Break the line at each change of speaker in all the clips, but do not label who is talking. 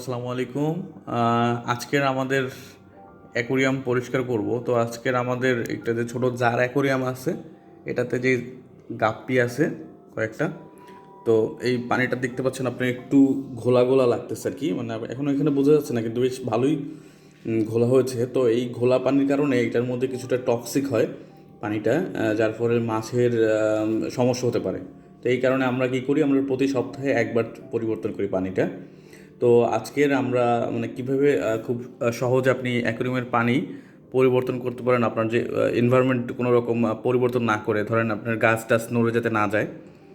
আসসালামু আলাইকুম আজকের আমাদের অ্যাকোরিয়াম পরিষ্কার করব। তো আজকের আমাদের একটা যে ছোট জার অ্যাকোরিয়াম আছে, এটাতে যে গাপ্পি আছে কয়েকটা, তো এই পানিটা দেখতে পাচ্ছেন আপনি একটু ঘোলা ঘোলা লাগতেছে আর কি। মানে এখন এখানে বোঝা যাচ্ছে না, কিন্তু বেশ ভালোই ঘোলা হয়েছে। তো এই ঘোলা পানির কারণে এটার মধ্যে কিছুটা টক্সিক হয় পানিটা যার ফলে মাছের সমস্যা হতে পারে। তো এই কারণে আমরা কি করি, আমরা প্রতি সপ্তাহে একবার পরিবর্তন করি পানিটা। তো আজকের আমরা মানে কীভাবে খুব সহজে আপনি অ্যাকোরিয়ামের পানি পরিবর্তন করতে পারেন, আপনার যে এনভায়রনমেন্ট কোনো রকম পরিবর্তন না করে, ধরেন আপনার গাছ টাছ নড়ে যাতে না যায়,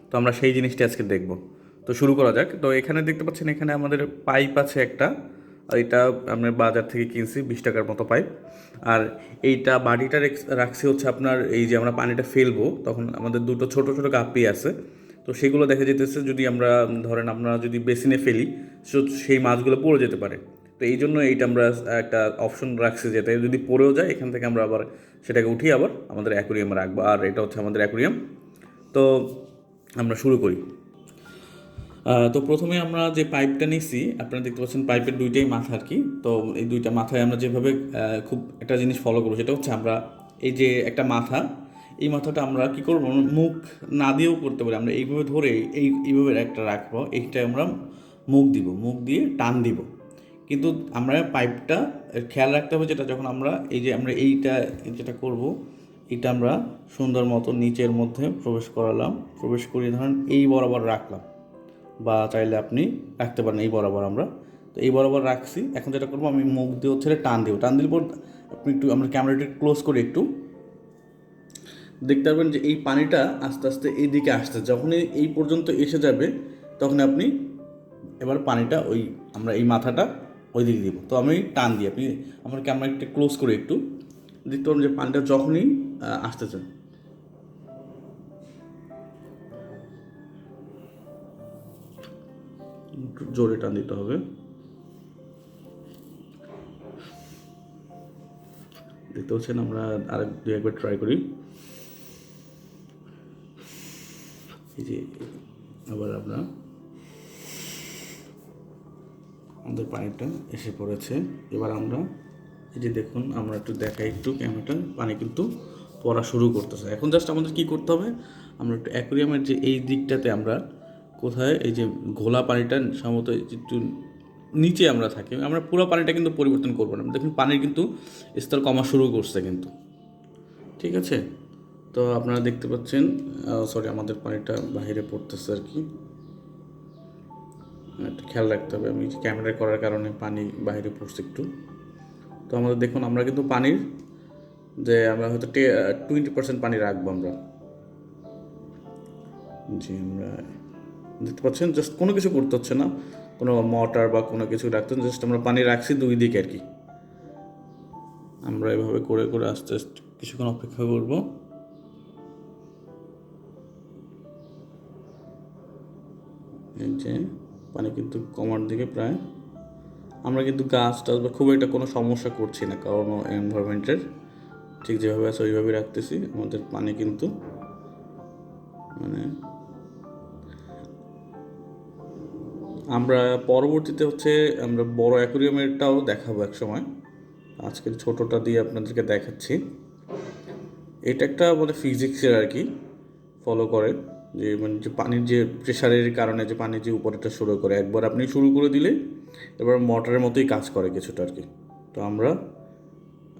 তো আমরা সেই জিনিসটি আজকে দেখব। তো শুরু করা যাক। তো এখানে দেখতে পাচ্ছেন, এখানে আমাদের পাইপ আছে একটা এটা আমরা বাজার থেকে কিনছি, বিশ টাকার মতো পাইপ। আর এইটা বাড়িটা রাখছি হচ্ছে আপনার, এই যে আমরা পানিটা ফেলব, তখন আমাদের দুটো ছোট ছোট গাপ্পি আছে তো সেগুলো দেখা যেতেছে যদি আমরা ধরেন আমরা যদি বেসিনে ফেলি সেই মাছগুলো পড়ে যেতে পারে। তো এই জন্য এইটা আমরা একটা অপশন রাখছি যেতে যদি পড়েও যায়, এখান থেকে আমরা আবার সেটাকে উঠিয়ে আবার আমাদের অ্যাকোরিয়ামে রাখব। আর এটা হচ্ছে আমাদের অ্যাকোরিয়াম। তো আমরা শুরু করি। তো প্রথমে আমরা যে পাইপটা নিছি, আপনারা দেখতে পাচ্ছেন পাইপের দুইটাই মাথা আর কি। তো এই দুইটা মাথায় আমরা যেভাবে খুব একটা জিনিস ফলো করব, সেটা হচ্ছে আমরা এই যে একটা মাথা এই মাথাটা আমরা কি করব? মুখ না দিয়েও করতে পারি। আমরা এইভাবে ধরে এই, এইভাবে একটা রাখব। এইটা আমরা মুখ দিব। মুখ দিয়ে টান দিব। কিন্তু আমরা পাইপটা খেয়াল রাখতে হবে যেটা যখন আমরা এই যে আমরা এইটা যেটা করব এটা আমরা সুন্দর মতো নিচের মধ্যে প্রবেশ করালাম। প্রবেশ করিয়ে ধরেন এই বরাবর রাখলাম। বা চাইলে আপনি রাখতে পারেন এই বরাবর আমরা। তো এই বরাবর রাখছি। এখন যেটা করব, আমি মুখ দিয়ে হচ্ছে টান দিব। টান দিলে পর আপনি একটু আমরা ক্যামেরাটা ক্লোজ করে একটু। দেখতে পারবেন যে এই পানিটা আস্তে আস্তে এই দিকে আসছে। যখনই এই পর্যন্ত এসে যাবে তখন আপনি এবার পানিটা ওই আমরা এই মাথাটা ওই দিকে দিব। তো আমি টান দিই, আপনি আমার ক্যামেরা একটু ক্লোজ করে একটু দেখতে পারবেন যে পানিটা যখনই আসতেছে। জোরে টান দিতে হবে। দেখতে পাচ্ছেন আমরা আরেক দু একবার ট্রাই করি এই যে আবার আমরা আমাদের পানিটা এসে পড়েছে। এবার আমরা এই যে দেখুন, আমরা একটু দেখাই একটু ক্যামেরাটা পানি কিন্তু পড়া শুরু করতেছে। এখন জাস্ট আমাদের কি করতে হবে? আমরা একটু অ্যাকোরিয়ামের যে এই দিকটাতে আমরা কোথায় এই যে ঘোলা পানিটা সম্ভবত একটু নিচে আমরা থাকি, আমরা পুরো পানিটা কিন্তু পরিবর্তন করব না। দেখুন, পানির কিন্তু স্তর কমা শুরু করছে কিন্তু। ঠিক আছে? তো আপনারা দেখতে পাচ্ছেন সরি আমাদের পানিটা বাইরে পড়তেছে আর কি। একটু খেয়াল রাখতে হবে, আমি ক্যামেরা করার কারণে পানি বাইরে পড়ছে একটু। তো আমাদের দেখুন, আমরা কিন্তু পানির যে আমরা হয়তো টোয়েন্টি পার্সেন্ট পানি রাখব আমরা। জি, আমরা দেখতে পাচ্ছেন জাস্ট কোনো কিছু করতে হচ্ছে না। কোনো মোটর বা কোনো কিছু রাখতে জাস্ট আমরা পানি রাখছি দুই দিকে আর কি। আমরা এভাবে করে করে আস্তে আস্তে কিছুক্ষণ অপেক্ষা করব। এই যে পানি কিন্তু কমার দিকে প্রায়। আমরা কিন্তু গাছ টাছ বা খুব একটা কোনো সমস্যা করছি না, কারণ এনভায়রনমেন্টের ঠিক যেভাবে আছে ওইভাবে রাখতেছি। আমাদের পানি কিন্তু মানে আমরা পরবর্তীতে হচ্ছে আমরা বড় অ্যাকোরিয়ামেরটাও দেখাবো এক সময়। আজকের ছোটোটা দিয়ে আপনাদেরকে দেখাচ্ছি। এটা একটা মানে ফিজিক্সের আর কি ফলো করে। যে মানে যে পানির যে প্রেশারের কারণে যে পানি যে উপরেটা শুরু করে, একবার আপনি শুরু করে দিলে এবার মোটরের মতোই কাজ করে কিছুটা আর কি। তো আমরা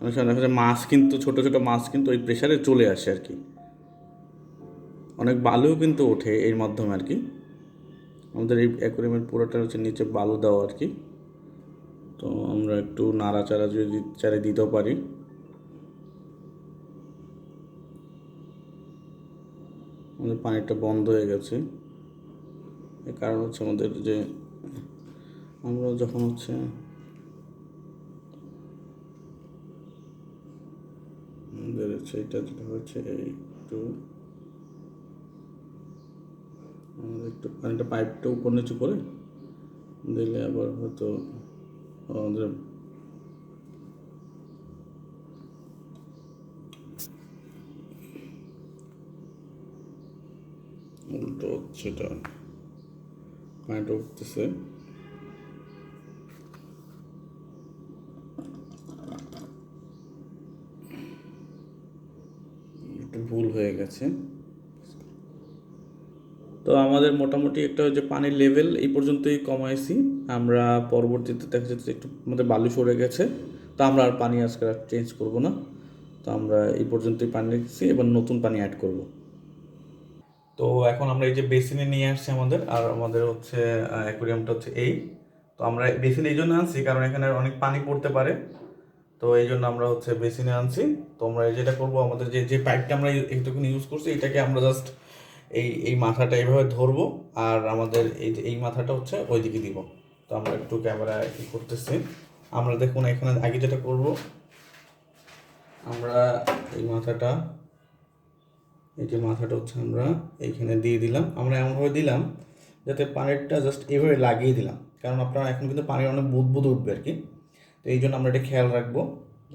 দেখা যায় মাছ কিন্তু, ছোটো ছোটো মাছ কিন্তু ওই প্রেশারে চলে আসে আর কি। অনেক বালুও কিন্তু ওঠে এর মাধ্যমে আর কি। আমাদের এই অ্যাকোরিয়ামের পুরোটা হচ্ছে নিচে বালু দেওয়া আর কি। তো আমরা একটু নাড়াচাড়া যদি চারে দিতেও পারি। আমাদের পানিটা বন্ধ হয়ে গেছে। এর কারণ হচ্ছে আমাদের যে আমরা যখন হচ্ছে আমাদের এটা যেটা হচ্ছে একটু আমাদের একটু পানিটা পাইপটা উপর নিচু করে দিলে আবার হয়তো আমাদের উল্টো হচ্ছে এটা। কারেন্ট উঠতেছে একটু ভুল হয়ে গেছে। তো আমাদের মোটামুটি একটা যে পানির লেভেল এই পর্যন্তই কমাইছি। আমরা পরবর্তীতে দেখা যাচ্ছে একটু আমাদের বালু সরে গেছে। তো আমরা আর পানি আজকে আর চেঞ্জ করব না। তো আমরা এই পর্যন্তই পানি রেখেছি। এবার নতুন পানি অ্যাড করব। তো এখন আমরা এই যে বেসিনে নিয়ে আসছি আমাদের, আর আমাদের হচ্ছে অ্যাকোরিয়ামটা হচ্ছে এই। তো আমরা বেসিন এই জন্য আনছি কারণ এখানে অনেক পানি পড়তে পারে। তো এই জন্য আমরা হচ্ছে বেসিনে আনছি। তো আমরা যেটা করব, আমাদের যে যে পাইপটা আমরা এইটুকুনি ইউজ করছি, এটাকে আমরা জাস্ট এই এই মাথাটা এইভাবে ধরবো, আর আমাদের এই যে, এই মাথাটা হচ্ছে ওইদিকে দিব। তো আমরা একটু ক্যামেরা কি করতেছি। আমরা দেখুন এখানে আগে যেটা করব, আমরা এই মাথাটা এই যে মাথাটা হচ্ছে আমরা এইখানে দিয়ে দিলাম। আমরা এমনভাবে দিলাম যাতে পানিরটা জাস্ট এভাবে লাগিয়ে দিলাম। কারণ আপনারা এখন কিন্তু পানির অনেক বুদবুদ উঠবে আর কি। তো এই জন্য আমরা এটা খেয়াল রাখব।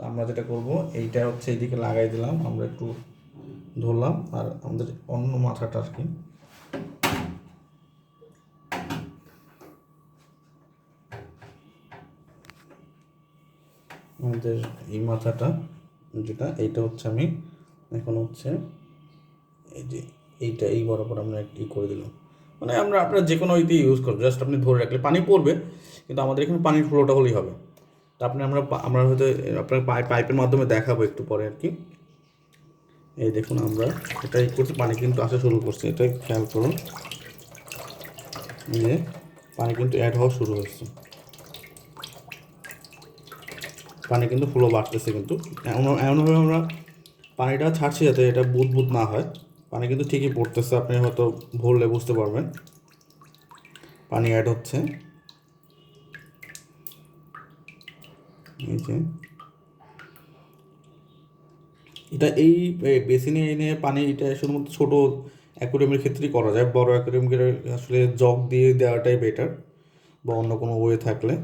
আমরা যেটা করব, এইটা হচ্ছে এইদিকে লাগাই দিলাম। আমরা একটু ধরলাম আর আমাদের অন্য মাথাটা আর কি। আমাদের এই মাথাটা যেটা, এইটা হচ্ছে আমি, এখন হচ্ছে এই যে এইটা, এই বরাবর আমরা ই করে দিলাম। মানে আমরা আপনার যে কোনো ইতে ইউজ করব। জাস্ট আপনি ধরে রাখলে পানি পড়বে, কিন্তু আমাদের এখানে পানির ফ্লোটা হলেই হবে। তা আপনি, আমরা আমরা হয়তো, আপনার পাইপ পাইপের মাধ্যমে দেখাবো একটু পরে আর কি। এই দেখুন আমরা এটাই করছি, পানি কিন্তু আসা শুরু করছে। এটা খেয়াল করুন। এই যে পানি কিন্তু অ্যাড হওয়া শুরু হয়েছে পানি কিন্তু ফ্লো বাড়তেছে কিন্তু। এমন, এমনভাবে আমরা পানিটা ছাড়ছি যাতে এটা বুদ বুদ না হয়। পানি কিন্তু ঠিকই পড়তেছে, আপনি হয়তো ভরলে বুঝতে পারবেন। পানি অ্যাড হচ্ছে। এই যে। এটা এই বেসিনে এনে পানি এটা শুধুমাত্র ছোটো অ্যাকোরিয়ামের ক্ষেত্রেই করা যায়, বড় অ্যাকোরিয়ামকে আসলে জগ দিয়ে দেওয়াটাই বেটার বা অন্য কোনো ওয়ে থাকলে।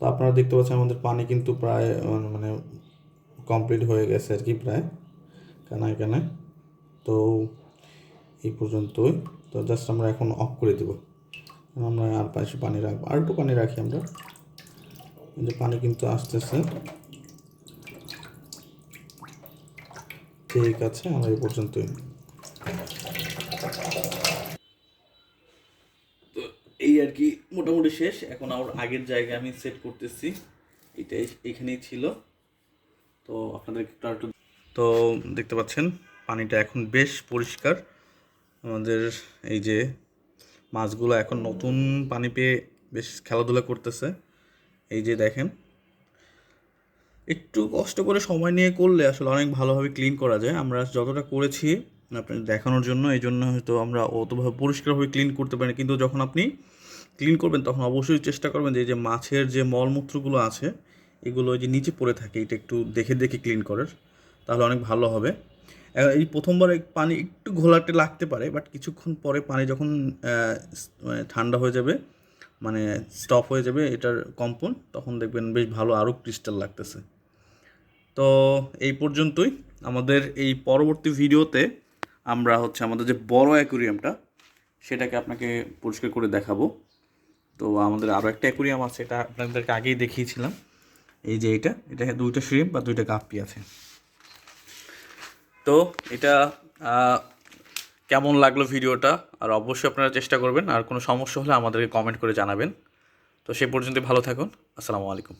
তো আপনারা দেখতে পাচ্ছেন আমাদের পানি কিন্তু প্রায় মানে কমপ্লিট হয়ে গেছে আর কি প্রায়, কানায় কানায়। তো এই পর্যন্তই। তো জাস্ট আমরা এখন অফ করে দেব। আমরা আর পাশে পানি রাখব। আর একটু পানি রাখি আমরা। যে পানি কিন্তু আসতেছে। ঠিক আছে, আমরা এই পর্যন্তই। তো এই আর কি মোটামুটি শেষ। এখন আমার আগের জায়গায় আমি সেট করতেছি। এটা এখানেই ছিল। তো আপনাদের একটু তো দেখতে পাচ্ছেন? পানিটা এখন বেশ পরিষ্কার। আমাদের এই যে মাছগুলো এখন নতুন পানি পেয়ে বেশ খেলাধুলা করতেছে। এই যে দেখেন, একটু কষ্ট করে সময় নিয়ে করলে আসলে অনেক ভালোভাবে ক্লিন করা যায়। আমরা যতটা করেছি আপনাদের দেখানোর জন্য, এই জন্য হয়তো আমরা অতভাবে পরিষ্কারভাবে ক্লিন করতে পারি। কিন্তু যখন আপনি ক্লিন করবেন, তখন অবশ্যই চেষ্টা করবেন যে যে মাছের যে মলমূত্রগুলো আছে, এগুলো যে নিচে পড়ে থাকে, এটা একটু দেখে দেখে ক্লিন করার, তাহলে অনেক ভালো হবে। এই প্রথমবার পানি একটু ঘোলাটে লাগতে পারে বাট কিছুক্ষণ পরে পানি যখন মানে ঠান্ডা হয়ে যাবে মানে স্টপ হয়ে যাবে এটার কম্পন, তখন দেখবেন বেশ ভালো আরও ক্রিস্টাল লাগতেছে। তো এই পর্যন্তই। আমাদের এই পরবর্তী ভিডিওতে আমরা হচ্ছে আমাদের যে বড় অ্যাকুরিয়ামটা, সেটাকে আপনাকে পরিষ্কার করে দেখাবো। তো আমাদের আরও একটা অ্যাকুরিয়াম আছে, এটা আপনাদেরকে আগেই দেখিয়েছিলাম। এই যে এটা এটা দুইটা শ্রিম বা দুইটা গাপ্পি আছে। তো এটা কেমন লাগল ভিডিওটা? আর অবশ্যই আপনারা চেষ্টা করবেন। আর কোনো সমস্যা হলে আমাদেরকে কমেন্ট করে জানাবেন। তো সে পর্যন্ত ভালো থাকুন। আসসালামু আলাইকুম।